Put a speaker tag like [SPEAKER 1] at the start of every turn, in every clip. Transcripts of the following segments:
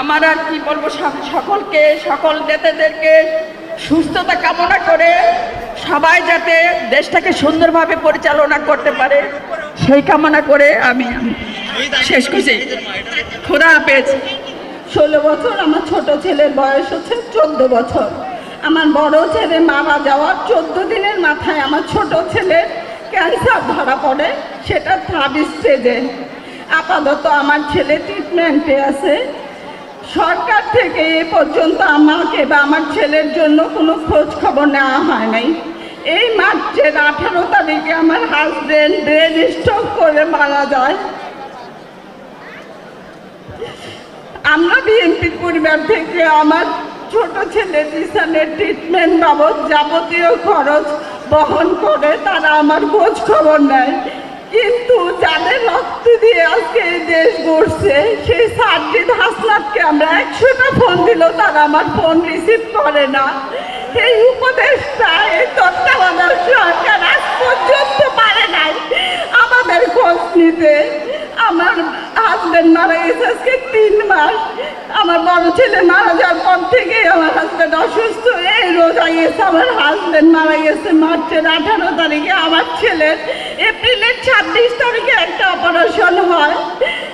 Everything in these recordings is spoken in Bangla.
[SPEAKER 1] আমার আর কি বলব সকলকে, সকল নেতাদেরকে সুস্থতা কামনা করে সবাই যাতে দেশটাকে সুন্দরভাবে পরিচালনা করতে পারে, সেই কামনা করে আমি শেষ করছি। খোদা হাফেজ।
[SPEAKER 2] ষোলো বছর আমার ছোট ছেলের বয়স হচ্ছে চোদ্দ বছর। আমার বড় ছেলে মারা যাওয়ার চোদ্দ দিনের মাথায় আমার ছোট ছেলে ক্যান্সার ধরা পড়ে, সেটা থার্ড স্টেজে। আপাতত আমার ছেলে ট্রিটমেন্টে আছে। সরকার থেকে এ পর্যন্ত আমাকে বা আমার ছেলের জন্য কোনো খোঁজ খবর নেওয়া হয় নাই। এই মার্চের আঠারো তারিখে আমার হাজবেন্ড ব্রেন স্ট্রোক করে মারা যায়। আমরা বিএনপির পরিবার থেকে আমার ছোট ছেলে জিসানের ট্রিটমেন্ট বাবদ যাবতীয় খরচ বহন করে তারা আমার খোঁজ খবর নেয়। কিন্তু যাদের গড়ছে সেই সার্জিদ হাসনাতকে আমরা একশোটা ফোন দিলেও তারা আমার ফোন রিসিভ করে না। এই উপদেশটা, এই তত্ত্বাবধায়ক সরকার আজ পর্যন্ত পারে নাই। আমাদের খোঁজ নিতে। আমার হাজবেন্ড মারা গেছে আজকে তিন মাস। আমার বড় ছেলে মারা যাওয়ার পর থেকেই আমার হাজবেন্ড অসুস্থ। এই রোজা গেছে আমার হাজবেন্ড মারা গেছে মার্চের আঠারো তারিখে। আমার ছেলের এপ্রিলের ছাব্বিশ তারিখে একটা অপারেশন হয়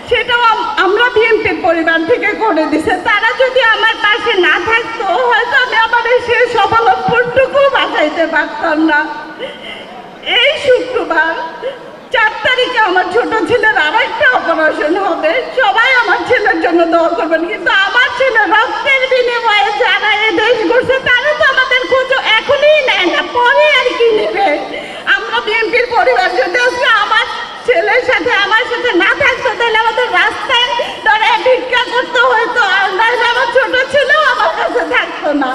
[SPEAKER 2] সেটাও আম- আমরা বিএনপির পরিবার থেকে করে দিছে, তারা যদি আমার পাশে না থাকতো, হয়তো আমি আমার শেষ সফলটুকু বাঁচাইতে পারতাম না। এই শুক্রবার, চার তারিখে আমার ছোট ছেলের আর একটা অপারেশন হবে। সবাই আমার ছেলের জন্য দোয়া করবেন, কিন্তু আমার ছেলে রক্তের বিনিময়ে যারা এ দেশ করছে তারা তো আমাদের খোঁজ এখনই নেয় না পরে আর কি নেবে আমরা বিএনপির পরিবার যদি আজকে আমার ছেলের সাথে আমার সাথে না থাকতো তাহলে আমাদের রাস্তায় ধরে ভিক্ষা করতে হতো আর নাহলে আমার ছোট ছেলেও আমার কাছে থাকতো না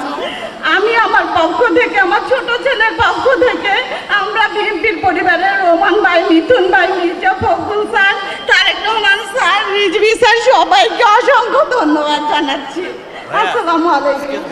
[SPEAKER 2] আমি আমার পক্ষ থেকে আমার ছোট ছেলের পক্ষ থেকে আমরা বিএনপির পরিবারের রোমান ভাই মিথুন ভাই Mirza Fakhrul sir Tarek Rahman sir Rizvi sir সবাইকে অসংখ্য ধন্যবাদ জানাচ্ছি। আসসালামু আলাইকুম।